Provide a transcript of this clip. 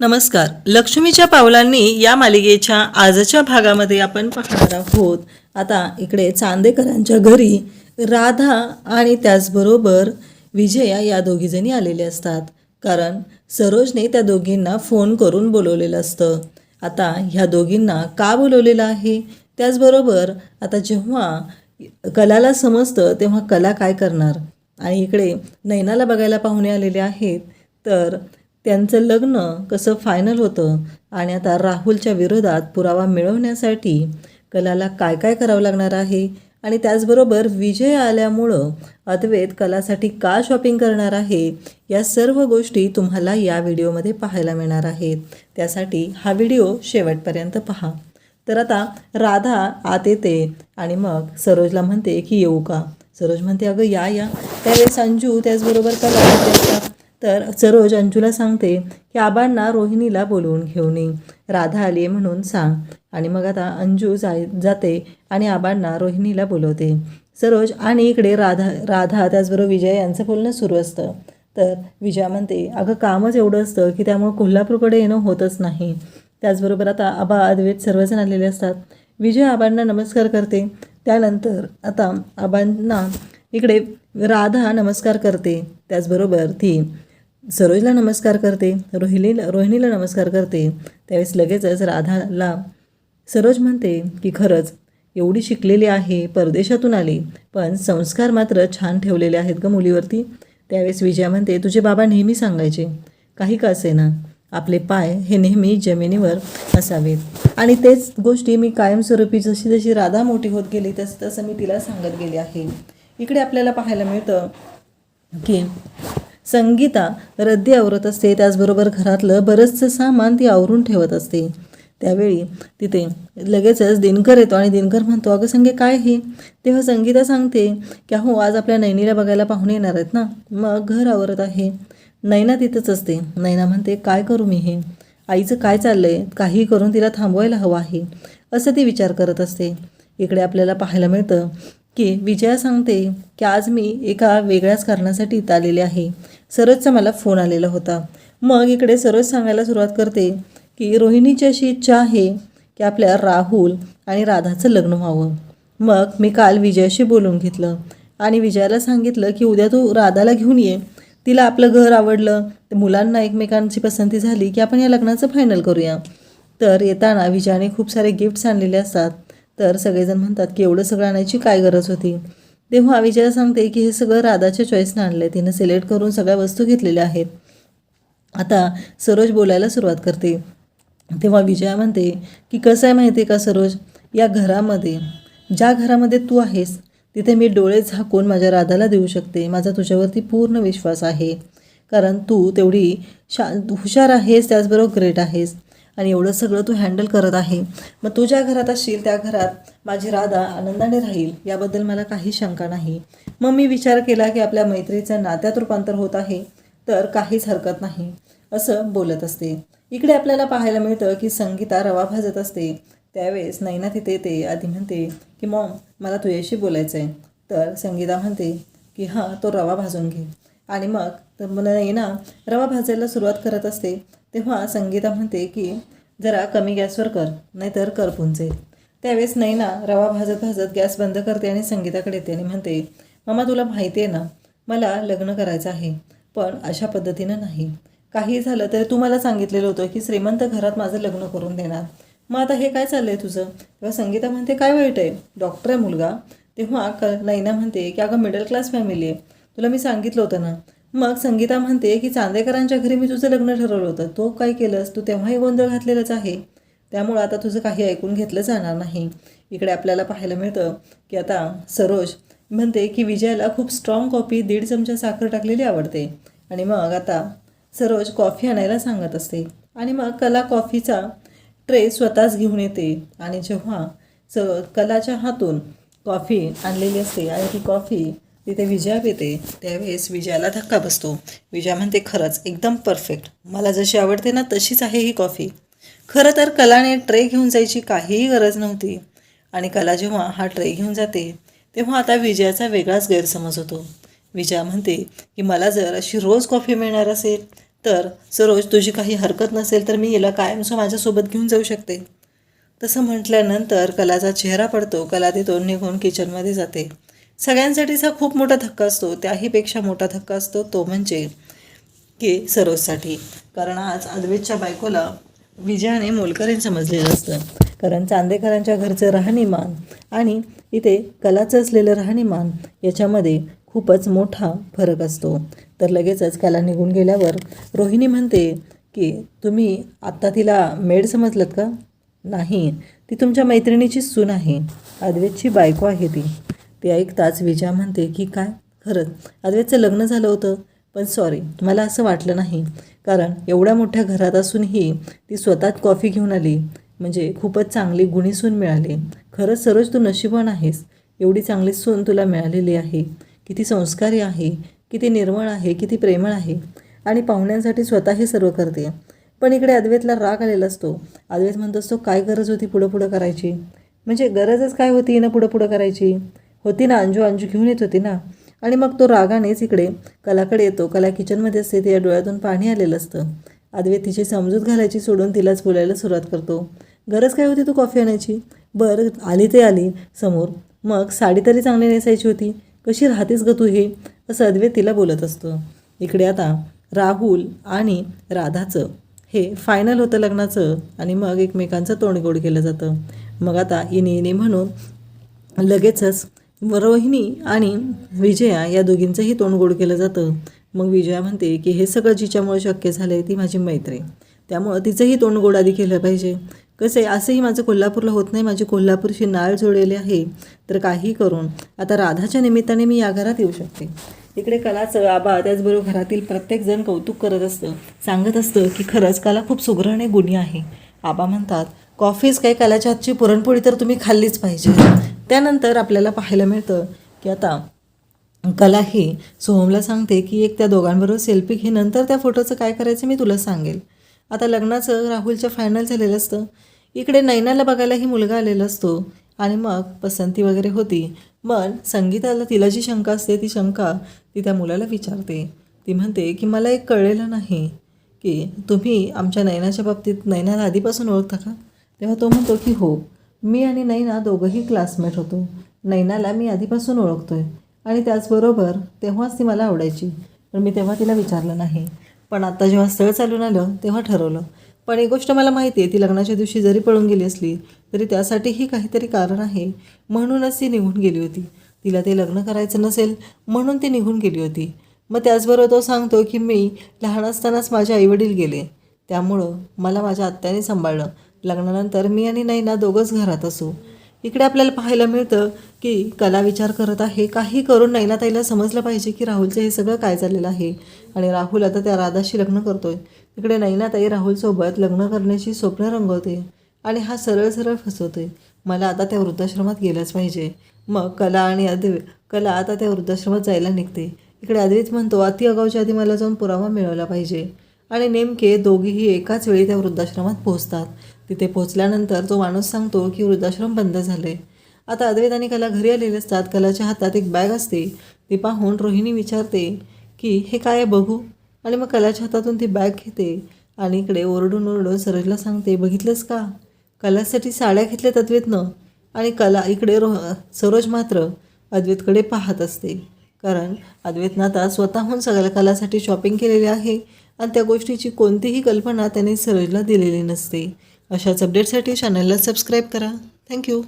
नमस्कार. लक्ष्मीच्या पावलांनी या मालिकेच्या आजच्या भागामध्ये आपण पाहणार आहोत. आता इकडे चांदेकरांच्या घरी राधा आणि त्याचबरोबर विजया या दोघीजणी आलेले असतात. कारण सरोजने त्या दोघींना फोन करून बोलवलेलं असतं. आता ह्या दोघींना का बोलवलेलं आहे? त्याचबरोबर आता जेव्हा कलाला समजतं तेव्हा कला काय करणार? आणि इकडे नैनाला बघायला पाहुणे आलेले आहेत. तर त्यांचं लग्न कसं फायनल होतं आणि आता राहुलच्या विरोधात पुरावा मिळवण्यासाठी कलाला काय काय करावं लागणार आहे? आणि त्याचबरोबर विजय आल्यामुळं अद्वैत कलासाठी का शॉपिंग करणार आहे? या सर्व गोष्टी तुम्हाला या व्हिडिओमध्ये पाहायला मिळणार आहेत. त्यासाठी हा व्हिडिओ शेवटपर्यंत पहा. तर आता राधा आत येते आणि मग सरोजला म्हणते की येऊ का? सरोज म्हणते अगं या या. त्यावेळेस अंजू त्याचबरोबर कला तर सरोज अंजूला सांगते की आबांना रोहिणीला बोलवून घेऊन ये. राधा आली आहे म्हणून सांग. आणि मग आता अंजू जाय जाते आणि आबांना रोहिणीला बोलवते. सरोज आणि इकडे राधा राधा त्याचबरोबर विजय यांचं बोलणं सुरू असतं. तर विजया म्हणते अगं कामच एवढं असतं की त्यामुळं कोल्हापूरकडे येणं होतच नाही. त्याचबरोबर आता आबा अद्वैत सर्वजण आलेले असतात. विजय आबांना नमस्कार करते. त्यानंतर आता आबांना इकडे राधा नमस्कार करते. त्याचबरोबर ती सरोजला नमस्कार करते रोहिणीला रोहिणीला नमस्कार करते. त्यावेळेस लगेचच राधाला सरोज म्हणते की खरंच एवढी शिकलेली आहे परदेशातून आली पण संस्कार मात्र छान ठेवलेले आहेत ग मुलीवरती. त्यावेळेस विजया म्हणते तुझे बाबा नेहमी सांगायचे काही का असेना आपले पाय हे नेहमी जमिनीवर असावेत. आणि तेच गोष्टी मी कायमस्वरूपी जशी जशी राधा मोठी होत गेली तसं तसं मी तिला सांगत गेली आहे. इकडे आपल्याला पाहायला मिळतं की संगीता रद्दी आवरत असते. त्याचबरोबर घरातलं बरंचसं सामान ती आवरून ठेवत असते. त्यावेळी तिथे लगेचच दिनकर येतो आणि दिनकर म्हणतो अगं संगे काय हे? तेव्हा संगीता सांगते की हो आज आपल्या नैनीला बघायला पाहुणे येणार आहेत ना. मग घर आवरत आहे. नैना तिथंच असते. नैना म्हणते काय करू मी हे? आईचं काय चाललंय? काही करून तिला थांबवायला हवं आहे. असं ती विचार करत असते. इकडे आपल्याला पाहायला मिळतं की विजया सांगते की आज मी एका वेगळ्याच कारणासाठी इथं आलेले आहे. सरोजचा मला फोन आलेला होता. मग इकडे सरोज सांगायला सुरुवात करते की रोहिणीची अशी इच्छा आहे की आपल्या राहुल आणि राधाचं लग्न व्हावं. मग मी काल विजयाशी बोलून घेतलं आणि विजयाला सांगितलं की उद्या तू राधाला घेऊन ये. तिला आपलं घर आवडलं. तर मुलांना एकमेकांची पसंती झाली की आपण या लग्नाचं फायनल करूया. तर येताना विजयाने खूप सारे गिफ्ट्स आणलेले असतात. तर सगळेजण म्हणतात की एवढं सगळं आणायची काय गरज होती? तेव्हा विजया सांगते की हे सगळं राधाच्या चॉईसनं आणलं आहे तिनं सिलेक्ट करून सगळ्या वस्तू घेतलेल्या आहेत. आता सरोज बोलायला सुरुवात करते. तेव्हा विजया म्हणते की कसं आहे माहिती आहे का सरोज? या घरामध्ये ज्या घरामध्ये तू आहेस तिथे मी डोळे झाकून माझ्या राधाला देऊ शकते. माझा तुझ्यावरती पूर्ण विश्वास आहे. कारण तू तेवढी शा हुशार आहेस त्याचबरोबर ग्रेट आहेस. आणि एवढं सगळं तू हँडल करत आहे. मग तू ज्या घरात असशील त्या घरात माझी राधा आनंदाने राहील याबद्दल मला काही शंका नाही. मग मी विचार केला की आपल्या मैत्रीचं नात्यात रूपांतर होत आहे तर काहीच हरकत नाही. असं बोलत असते. इकडे आपल्याला पाहायला मिळतं की संगीता रवा भाजत असते. त्यावेळेस नैना तिथे येते. आधी म्हणते की मॉम मला तुझ्याशी बोलायचं आहे तर संगीता म्हणते की हां तो रवा भाजून घे. आणि मग तर मला नैना रवा भाजायला सुरुवात करत असते. तेव्हा संगीता म्हणते की जरा कमी गॅसवर कर नाहीतर कर पुंजेल त्यावेळेस नैना रवा भाजत भाजत गॅस बंद करते आणि संगीताकडे येते आणि म्हणते मामा तुला माहिती आहे ना मला लग्न करायचं आहे पण अशा पद्धतीनं नाही. काही झालं तर तू मला सांगितलेलं होतं की श्रीमंत घरात माझं लग्न करून देणार. मग आता हे काय चाललं आहे तुझं? तेव्हा संगीता म्हणते काय वाईट आहे? डॉक्टर आहे मुलगा. तेव्हा क नैना म्हणते की अगं मिडल क्लास फॅमिली आहे. तुला मी सांगितलं होतं ना मग संगीता म्हणते की चांदेकरांच्या घरी मी तुझं लग्न ठरवलं होतं. तो काय केलंस? तू तेव्हाही गोंधळ घातलेलाच आहे. त्यामुळं आता तुझं काही ऐकून घेतलं जाणार नाही. इकडे आपल्याला पाहायला मिळतं की आता सरोज म्हणते की विजयाला खूप स्ट्रॉंग कॉफी दीड चमचा साखर टाकलेली आवडते. आणि मग आता सरोज कॉफी आणायला सांगत असते. आणि मग कला कॉफीचा ट्रे स्वतःच घेऊन येते. आणि जेव्हा स कलाच्या हातून कॉफी आणलेली असते आणि ती कॉफी तिथे विजया पिते त्यावेळेस विजयाला धक्का बसतो. विजया म्हणते खरंच एकदम परफेक्ट मला जशी आवडते ना तशीच आहे ही कॉफी खरं तर कलाने ट्रे घेऊन जायची काहीही गरज नव्हती. आणि कला जेव्हा हा ट्रे घेऊन जाते तेव्हा आता विजयाचा वेगळाच गैरसमज होतो. विजया म्हणते की मला जर अशी रोज कॉफी मिळणार असेल तर सरोज तुझी काही हरकत नसेल तर मी हिला कायमचं माझ्यासोबत घेऊन जाऊ शकते. तसं म्हटल्यानंतर कलाचा चेहरा पडतो. कला तिथून निघून किचनमध्ये जाते. सगळ्यांसाठीच हा खूप मोठा धक्का असतो त्याहीपेक्षा मोठा धक्का असतो तो म्हणजे की सरोजसाठी. कारण आज अद्वैतच्या बायकोला विजयाने मोलकरीण समजलेलं असतं. कारण चांदेकरांच्या घरचं राहणीमान आणि इथे कलाचं असलेलं राहणीमान याच्यामध्ये खूपच मोठा फरक असतो. तर लगेचच कला निघून गेल्यावर रोहिणी म्हणते की तुम्ही आत्ता तिला मेड समजलत का? नाही ती तुमच्या मैत्रिणीची सून आहे. अद्वैतची बायको आहे ती. ते ऐकताच विजया म्हणते की काय? खरंच. अद्वैतचं लग्न झालं होतं. पण सॉरी मला असं वाटलं नाही. कारण एवढ्या मोठ्या घरात असूनही ती स्वतःच कॉफी घेऊन आली. म्हणजे खूपच चांगली गुणी सून मिळाली. खरंच सरोज तू नशिबवान आहेस. एवढी चांगली सून तुला मिळालेली आहे. किती संस्कारी आहे. किती निर्मळ आहे. किती प्रेमळ आहे. आणि पाहुण्यांसाठी स्वतः हे सर्व करते. पण इकडे अद्वैतला राग आलेला असतो. अद्वैत म्हणत असतो काय गरज होती पुढं पुढं करायची? म्हणजे गरजच काय होती ना पुढं पुढं करायची? होती ना अंजू अंजू घेऊन येत होती ना. आणि मग तो रागानेच इकडे कलाकडे येतो. कला किचनमध्ये असते तिच्या डोळ्यातून पाणी आलेलं असतं. आदवे तिची समजूत घालायची सोडून तिलाच बोलायला सुरुवात करतो. गरज काय होती तू कॉफी आणायची? बरं आली ते आली. समोर मग साडी तरी चांगली नेसायची होती. कशी राहतेस ग तू हे? असं अद्वैत तिला बोलत असतो. इकडे आता राहुल आणि राधाचं हे फायनल होतं लग्नाचं. आणि मग एकमेकांचं तोंडगोड केलं जातं. मग आता इने इनी म्हणून लगेचच रोहिणी आणि विजया या दोघींचंही तोंड गोड केलं जातं. मग विजया म्हणते की हे सगळं जिच्यामुळे शक्य झालं आहे ती माझी मैत्रीण. त्यामुळं तिचंही तोंड गोड आधी केलं पाहिजे. कसं आहे असंही माझं कोल्हापूरला होत नाही. माझी कोल्हापूरशी नाळ जोडलेली आहे. तर काही करून आता राधाच्या निमित्ताने मी या घरात येऊ शकते. इकडे कलाचं आबा त्याचबरोबर घरातील प्रत्येकजण कौतुक करत असतं. सांगत असतं की खरंच कला खूप सुग्रण गुणी आहे. आबा म्हणतात कॉफीच काही कलाच्या हातची पुरणपोळी तर तुम्ही खाल्लीच पाहिजे. त्यानंतर आपल्याला पाहायला मिळतं की आता कला ही सोहमला सांगते की एक त्या दोघांबरोबर सेल्फी घे नंतर त्या फोटोचं काय करायचं मी तुला सांगेल. आता लग्नाचं राहुलचं फायनल झालेलं असतं. इकडे नैनाला बघायलाही मुलगा आलेला असतो आणि मग पसंती वगैरे होती. मग संगीताला तिला जी शंका असते ती शंका ती त्या मुलाला विचारते. ती म्हणते की मला एक कळलेलं नाही की तुम्ही आमच्या नैनाच्या बाबतीत नैनाला आधीपासून ओळखता का? तेव्हा तो म्हणतो की हो मी आणि नैना दोघंही क्लासमेट होतो. नैनाला मी आधीपासून ओळखतोय. आणि त्याचबरोबर तेव्हाच ती मला आवडायची. पण मी तेव्हा तिला विचारलं नाही. पण आता जेव्हा स्थळ चालून आलं तेव्हा ठरवलं. पण एक गोष्ट मला माहिती आहे ती लग्नाच्या दिवशी जरी पळून गेली असली तरी त्यासाठीही काहीतरी कारण आहे. म्हणूनच ती निघून गेली होती. तिला ते लग्न करायचं नसेल म्हणून ती निघून गेली होती. मग त्याचबरोबर तो सांगतो की मी लहान असतानाच माझे आईवडील गेले. त्यामुळं मला माझ्या आत्याने सांभाळलं. लग्नानंतर मी आणि नैना दोघंच घरात असू. इकडे आपल्याला पाहायला मिळतं की कला विचार करत आहे काही करून नैनाताईला समजलं पाहिजे की राहुलचं हे सगळं काय चाललेलं आहे. आणि राहुल आता त्या राधाशी लग्न करतोय. इकडे नैनाताई राहुलसोबत लग्न करण्याची स्वप्न रंगवते आणि हा सरळ सरळ फसवतोय मला आता त्या वृद्धाश्रमात गेलंच पाहिजे. मग कला आणि अद्वै कला आता त्या वृद्धाश्रमात जायला निघते. इकडे अद्वैत म्हणतो अति अगाऊच्या आधी मला जाऊन पुरावा मिळवला पाहिजे. आणि नेमके दोघेही एकाच वेळी त्या वृद्धाश्रमात पोहोचतात. तिथे पोहोचल्यानंतर तो माणूस सांगतो की वृद्धाश्रम बंद झाले आता अद्वैत आणि कला घरी आलेले असतात. कलाच्या हातात एक बॅग असते. ती पाहून रोहिणी विचारते की हे काय बघू? आणि मग कलाच्या हातातून ती बॅग घेते आणि इकडे ओरडून ओरडून सरोजला सांगते बघितलंस का? कलासाठी साड्या घेतल्यात अद्वैतनं आणि कला इकडे रो सरोज मात्र अद्वैतकडे पाहत असते. कारण अद्वैतनं आता स्वतःहून सगळ्या कलासाठी शॉपिंग केलेली आहे आणि त्या गोष्टीची कोणतीही कल्पना त्याने सरोजला दिलेली नसते. अशाच अपडेटसाठी चॅनलला सबस्क्राईब करा. थँक्यू